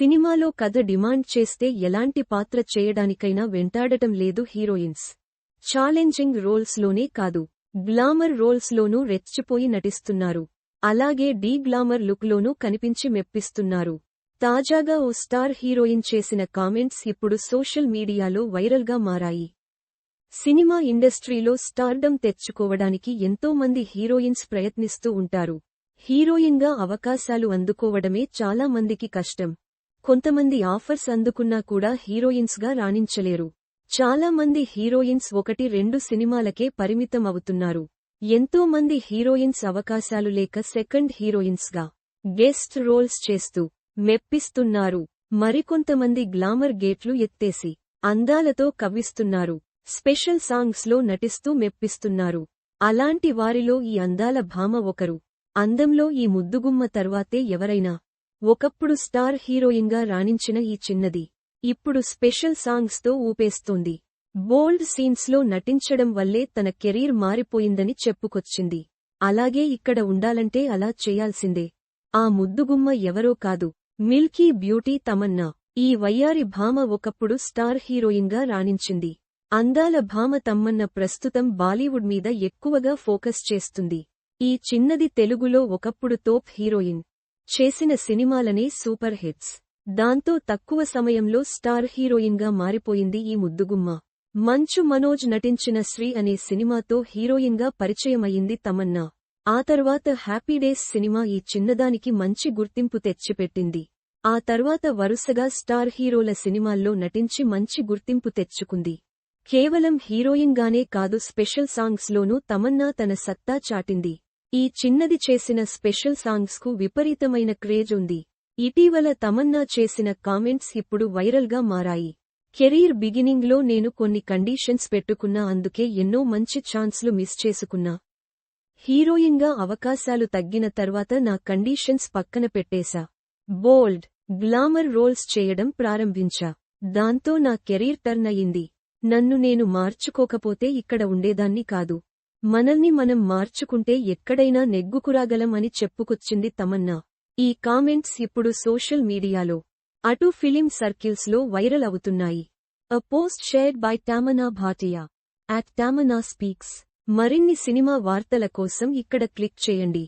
సినిమాలో కథ డిమాండ్ చేస్తే ఎలాంటి పాత్ర చేయడానికైనా వెంటాడటం లేదు హీరోయిన్స్. ఛాలెంజింగ్ రోల్స్లోనే కాదు గ్లామర్ రోల్స్లోనూ రెచ్చిపోయి నటిస్తున్నారు. అలాగే డీ గ్లామర్ లుక్లోనూ కనిపించి మెప్పిస్తున్నారు. తాజాగా ఓ స్టార్ హీరోయిన్ చేసిన కామెంట్స్ ఇప్పుడు సోషల్ మీడియాలో వైరల్గా మారాయి. సినిమా ఇండస్ట్రీలో స్టార్డమ్ తెచ్చుకోవడానికి ఎంతో మంది హీరోయిన్స్ ప్రయత్నిస్తూ ఉంటారు. హీరోయిన్గా అవకాశాలు అందుకోవడమే చాలా మందికి కష్టం. కొంతమంది ఆఫర్స్ అందుకున్నా కూడా హీరోయిన్స్గా రాణించలేరు. చాలా మంది హీరోయిన్స్ ఒకటి రెండు సినిమాలకే పరిమితం అవుతున్నారు ఎంతో మంది హీరోయిన్స్ అవకాశాలు లేక సెకండ్ హీరోయిన్స్గా గెస్ట్ రోల్స్ చేస్తూ మెప్పిస్తున్నారు. మరికొంతమంది గ్లామర్ గేట్లు ఎత్తేసి అందాలతో కవ్విస్తున్నారు. స్పెషల్ సాంగ్స్లో నటిస్తూ మెప్పిస్తున్నారు. అలాంటి వారిలో ఈ అందాల భామ ఒకరు. అందంలో ఈ ముద్దుగుమ్మ తర్వాతే ఎవరైనా ఒకప్పుడు స్టార్ హీరోయిన్గా రాణించిన ఈ చిన్నది ఇప్పుడు స్పెషల్ సాంగ్స్తో ఊపేస్తోంది. బోల్డ్ సీన్స్లో నటించడం వల్లే తన కెరీర్ మారిపోయిందని చెప్పుకొచ్చింది. అలాగే ఇక్కడ ఉండాలంటే అలా చేయాల్సిందే. ఆ ముద్దుగుమ్మ ఎవరో కాదు మిల్కీ బ్యూటీ తమన్నా. ఈ వయ్యారి భామ ఒకప్పుడు స్టార్ హీరోయిన్గా రాణించింది. అందాల భామ తమ్మన్న ప్రస్తుతం బాలీవుడ్ మీద ఎక్కువగా ఫోకస్ చేస్తుంది. ఈ చిన్నది తెలుగులో ఒకప్పుడు తోప్ హీరోయిన్. చేసిన సినిమాలనే సూపర్ హిట్స్. దాంతో తక్కువ సమయంలో స్టార్ హీరోయిన్గా మారిపోయింది ఈ ముద్దుగుమ్మ. మంచు మనోజ్ నటించిన శ్రీ అనే సినిమాతో హీరోయిన్గా పరిచయమయ్యింది తమన్నా. ఆ తర్వాత హ్యాపీ డేస్ సినిమా ఈ చిన్నదానికి మంచి గుర్తింపు తెచ్చిపెట్టింది. ఆ తర్వాత వరుసగా స్టార్ హీరోల సినిమాల్లో నటించి మంచి గుర్తింపు తెచ్చుకుంది. కేవలం హీరోయిన్గానే కాదు స్పెషల్ సాంగ్స్లోనూ తమన్నా తన సత్తా చాటింది. ఈ చిన్నది చేసిన స్పెషల్ సాంగ్స్కు విపరీతమైన క్రేజ్ ఉంది. ఇటీవల తమన్నా చేసిన కామెంట్స్ ఇప్పుడు వైరల్గా మారాయి. కెరీర్ బిగినింగ్లో నేను కొన్ని కండీషన్స్ పెట్టుకున్నా అందుకే ఎన్నో మంచి ఛాన్స్లు మిస్ చేసుకున్నా. హీరోయిన్గా అవకాశాలు తగ్గిన తర్వాత నా కండీషన్స్ పక్కన పెట్టేశా. బోల్డ్ గ్లామర్ రోల్స్ చేయడం ప్రారంభించా. దాంతో నా కెరీర్ టర్న్ అయింది నన్ను నేను మార్చుకోకపోతే ఇక్కడ ఉండేదాన్ని కాదు. మనల్ని మనం మార్చుకుంటే ఎక్కడైనా నెగ్గుకురాగలం అని చెప్పుకొచ్చింది తమన్నా. ఈ కామెంట్స్ ఇప్పుడు సోషల్ మీడియాలో అటు ఫిలిం సర్కిల్స్లో వైరల్ అవుతున్నాయి. A post shared by Tamannaah Bhatia at Tamannaah speaks మరిన్ని సినిమా వార్తల కోసం ఇక్కడ క్లిక్ చేయండి.